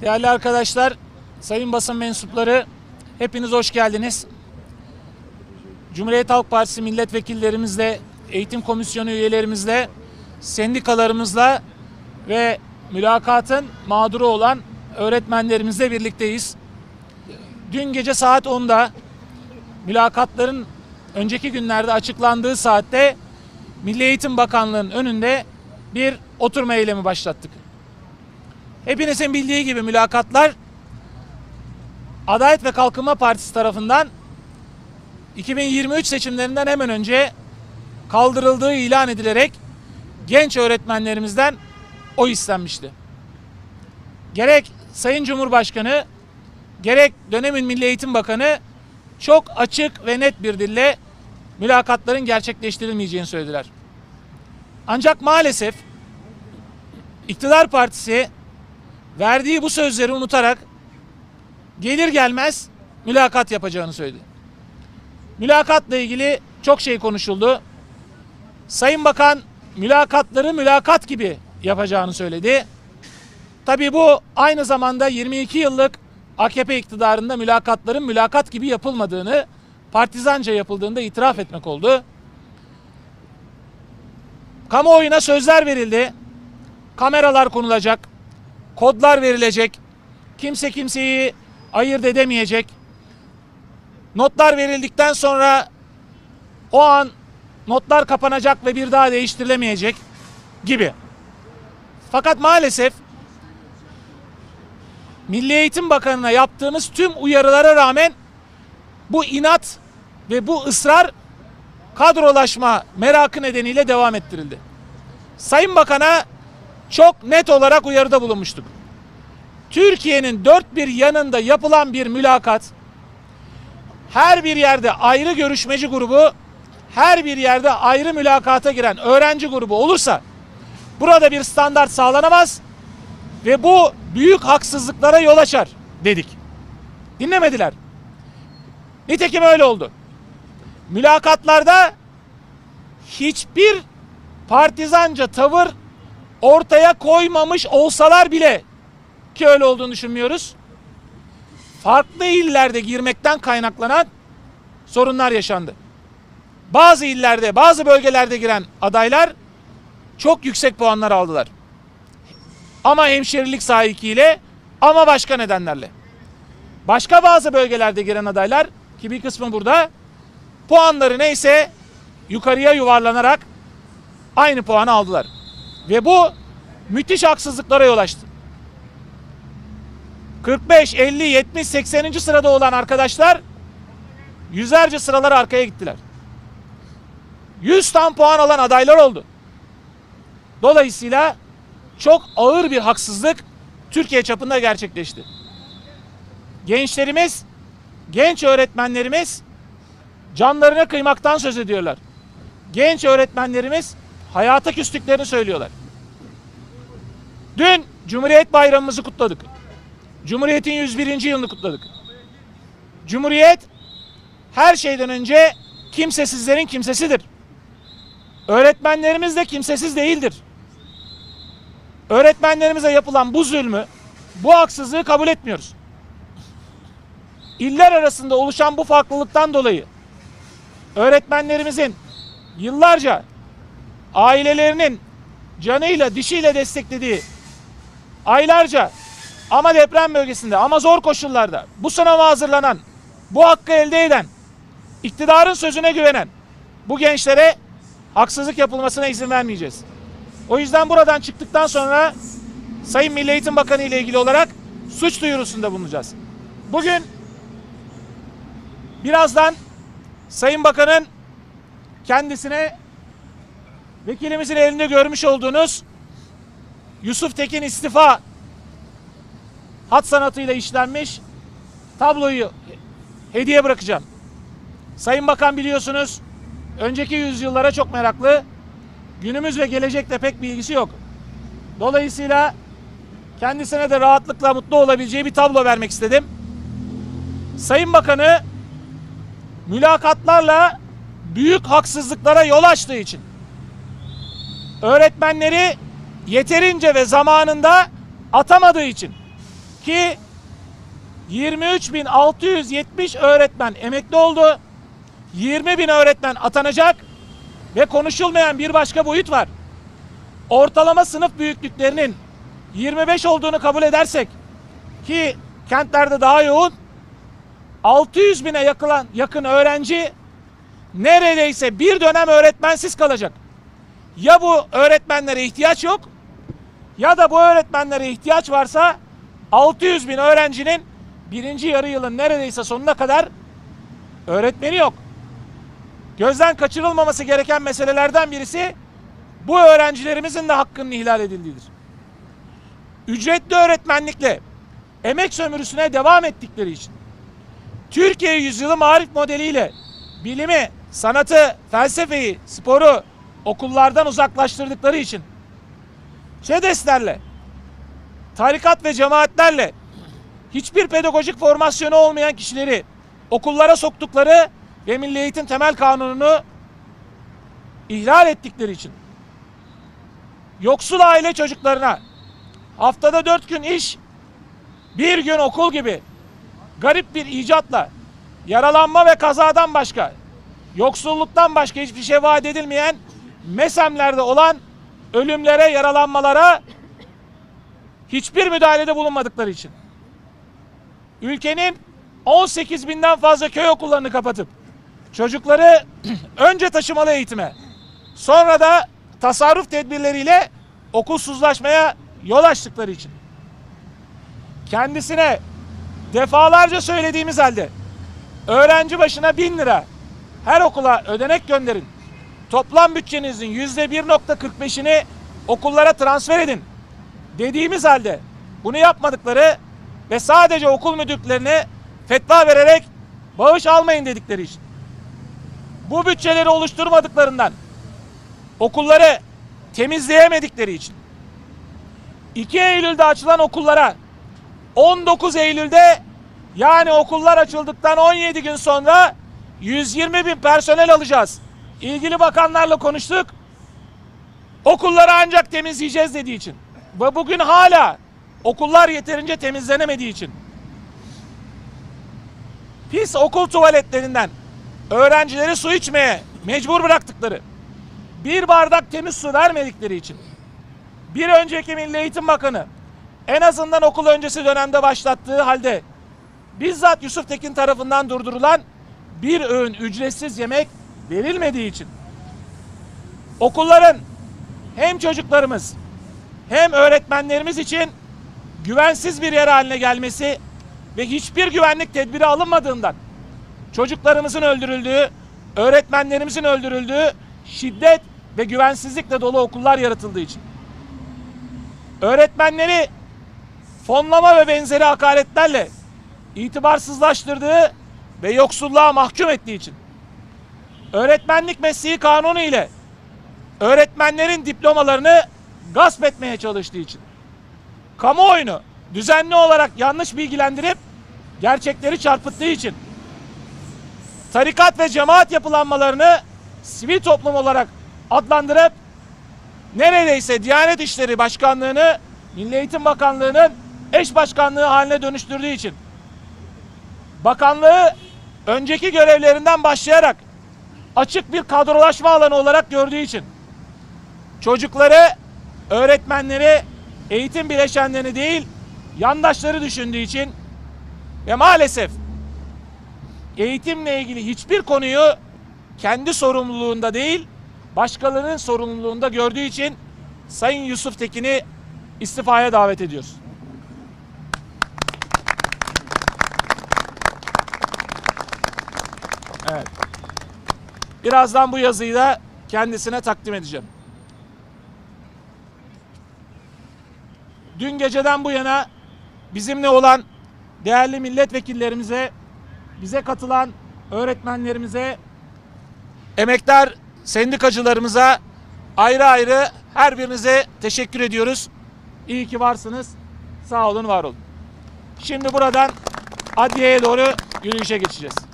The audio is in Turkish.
Değerli arkadaşlar, sayın basın mensupları, hepiniz hoş geldiniz. Cumhuriyet Halk Partisi milletvekillerimizle, eğitim komisyonu üyelerimizle, sendikalarımızla ve mülakatın mağduru olan öğretmenlerimizle birlikteyiz. Dün gece saat 10'da mülakatların önceki günlerde açıklandığı saatte Milli Eğitim Bakanlığı'nın önünde bir oturma eylemi başlattık. Hepinizin bildiği gibi mülakatlar Adalet ve Kalkınma Partisi tarafından 2023 seçimlerinden hemen önce kaldırıldığı ilan edilerek genç öğretmenlerimizden oy istenmişti. Gerek Sayın Cumhurbaşkanı gerek dönemin Milli Eğitim Bakanı çok açık ve net bir dille mülakatların gerçekleştirilmeyeceğini söylediler. Ancak maalesef iktidar partisi verdiği bu sözleri unutarak gelir gelmez mülakat yapacağını söyledi. Mülakatla ilgili çok şey konuşuldu. Sayın Bakan mülakatları mülakat gibi yapacağını söyledi. Tabii bu aynı zamanda 22 yıllık AKP iktidarında mülakatların mülakat gibi yapılmadığını, partizanca yapıldığında itiraf etmek oldu. Kamuoyuna sözler verildi. Kameralar konulacak. Kodlar verilecek. Kimse kimseyi ayırt edemeyecek. Notlar verildikten sonra o an notlar kapanacak ve bir daha değiştirilemeyecek gibi. Fakat maalesef Milli Eğitim Bakanı'na yaptığımız tüm uyarılara rağmen bu inat ve bu ısrar kadrolaşma merakı nedeniyle devam ettirildi. Sayın Bakan'a çok net olarak uyarıda bulunmuştuk. Türkiye'nin dört bir yanında yapılan bir mülakat, her bir yerde ayrı görüşmeci grubu, her bir yerde ayrı mülakata giren öğrenci grubu olursa burada bir standart sağlanamaz ve bu büyük haksızlıklara yol açar dedik. Dinlemediler. Nitekim öyle oldu. Mülakatlarda hiçbir partizanca tavır ortaya koymamış olsalar bile ki öyle olduğunu düşünmüyoruz. Farklı illerde girmekten kaynaklanan sorunlar yaşandı. Bazı illerde, bazı bölgelerde giren adaylar çok yüksek puanlar aldılar. Ama hemşerilik sahikiyle ama başka nedenlerle. Başka bazı bölgelerde giren adaylar ki bir kısmı burada puanları neyse yukarıya yuvarlanarak aynı puanı aldılar. Ve bu müthiş haksızlıklara yol açtı. 45, 50, 70, 80. sırada olan arkadaşlar yüzlerce sıralar arkaya gittiler. 100 tam puan alan adaylar oldu. Dolayısıyla çok ağır bir haksızlık Türkiye çapında gerçekleşti. Gençlerimiz, genç öğretmenlerimiz canlarına kıymaktan söz ediyorlar. Genç öğretmenlerimiz hayata küstüklerini söylüyorlar. Dün Cumhuriyet Bayramımızı kutladık. Cumhuriyet'in 101. yılını kutladık. Cumhuriyet her şeyden önce kimsesizlerin kimsesidir. Öğretmenlerimiz de kimsesiz değildir. Öğretmenlerimize yapılan bu zulmü, bu haksızlığı kabul etmiyoruz. İller arasında oluşan bu farklılıktan dolayı öğretmenlerimizin yıllarca ailelerinin canıyla dişiyle desteklediği aylarca ama deprem bölgesinde ama zor koşullarda bu sınava hazırlanan, bu hakkı elde eden, iktidarın sözüne güvenen bu gençlere haksızlık yapılmasına izin vermeyeceğiz. O yüzden buradan çıktıktan sonra Sayın Milli Eğitim Bakanı ile ilgili olarak suç duyurusunda bulunacağız. Bugün birazdan Sayın Bakan'ın kendisine vekilimizin elinde görmüş olduğunuz Yusuf Tekin istifa hat sanatıyla işlenmiş tabloyu hediye bırakacağım. Sayın Bakan biliyorsunuz önceki yüzyıllara çok meraklı. Günümüz ve gelecekle pek bir ilgisi yok. Dolayısıyla kendisine de rahatlıkla mutlu olabileceği bir tablo vermek istedim. Sayın Bakanı mülakatlarla büyük haksızlıklara yol açtığı için öğretmenleri yeterince ve zamanında atamadığı için ki 23.670 öğretmen emekli oldu. 20 bin öğretmen atanacak ve konuşulmayan bir başka boyut var. Ortalama sınıf büyüklüklerinin 25 olduğunu kabul edersek ki kentlerde daha yoğun 600 bine yakılan, yakın öğrenci neredeyse bir dönem öğretmensiz kalacak. Ya bu öğretmenlere ihtiyaç yok ya da bu öğretmenlere ihtiyaç varsa 600 bin öğrencinin birinci yarı yılın neredeyse sonuna kadar öğretmeni yok. Gözden kaçırılmaması gereken meselelerden birisi bu öğrencilerimizin de hakkının ihlal edildiğidir. Ücretli öğretmenlikle emek sömürüsüne devam ettikleri için Türkiye yüzyılı marif modeliyle bilimi, sanatı, felsefeyi, sporu okullardan uzaklaştırdıkları için. ÇEDES'lerle, tarikat ve cemaatlerle hiçbir pedagojik formasyonu olmayan kişileri okullara soktukları ve Milli Eğitim Temel Kanunu'nu ihlal ettikleri için. Yoksul aile çocuklarına haftada dört gün iş, bir gün okul gibi garip bir icatla yaralanma ve kazadan başka, yoksulluktan başka hiçbir şey vaat edilmeyen MESEM'lerde olan ölümlere, yaralanmalara hiçbir müdahalede bulunmadıkları için. Ülkenin 18 binden fazla köy okullarını kapatıp çocukları önce taşımalı eğitime sonra da tasarruf tedbirleriyle okulsuzlaşmaya yol açtıkları için kendisine defalarca söylediğimiz halde öğrenci başına bin lira her okula ödenek gönderin. Toplam bütçenizin yüzde 1.45'ini okullara transfer edin. Dediğimiz halde bunu yapmadıkları ve sadece okul müdürlerine fetva vererek bağış almayın dedikleri için. Bu bütçeleri oluşturmadıklarından okulları temizleyemedikleri için 2 Eylül'de açılan okullara 19 Eylül'de yani okullar açıldıktan 17 gün sonra 120 bin personel alacağız. İlgili bakanlarla konuştuk. Okulları ancak temizleyeceğiz dediği için. Ve bugün hala okullar yeterince temizlenemediği için. Pis okul tuvaletlerinden öğrencileri su içmeye mecbur bıraktıkları, bir bardak temiz su vermedikleri için bir önceki Milli Eğitim Bakanı en azından okul öncesi dönemde başlattığı halde bizzat Yusuf Tekin tarafından durdurulan bir öğün ücretsiz yemek verilmediği için. Okulların hem çocuklarımız hem öğretmenlerimiz için güvensiz bir yer haline gelmesi ve hiçbir güvenlik tedbiri alınmadığından çocuklarımızın öldürüldüğü, öğretmenlerimizin öldürüldüğü şiddet ve güvensizlikle dolu okullar yaratıldığı için. Öğretmenleri fonlama ve benzeri hakaretlerle itibarsızlaştırdığı ve yoksulluğa mahkum ettiği için öğretmenlik mesleği kanunu ile öğretmenlerin diplomalarını gasp etmeye çalıştığı için. Kamuoyunu düzenli olarak yanlış bilgilendirip gerçekleri çarpıttığı için. Tarikat ve cemaat yapılanmalarını sivil toplum olarak adlandırıp neredeyse Diyanet İşleri Başkanlığı'nı Milli Eğitim Bakanlığı'nın eş başkanlığı haline dönüştürdüğü için. Bakanlığı önceki görevlerinden başlayarak açık bir kadrolaşma alanı olarak gördüğü için çocukları, öğretmenleri, eğitim bileşenlerini değil yandaşları düşündüğü için ve maalesef eğitimle ilgili hiçbir konuyu kendi sorumluluğunda değil başkalarının sorumluluğunda gördüğü için Sayın Yusuf Tekin'i istifaya davet ediyoruz. Birazdan bu yazıyı da kendisine takdim edeceğim. Dün geceden bu yana bizimle olan değerli milletvekillerimize, bize katılan öğretmenlerimize, emektar sendikacılarımıza ayrı ayrı her birinize teşekkür ediyoruz. İyi ki varsınız. Sağ olun, var olun. Şimdi buradan adliyeye doğru yürüyüşe geçeceğiz.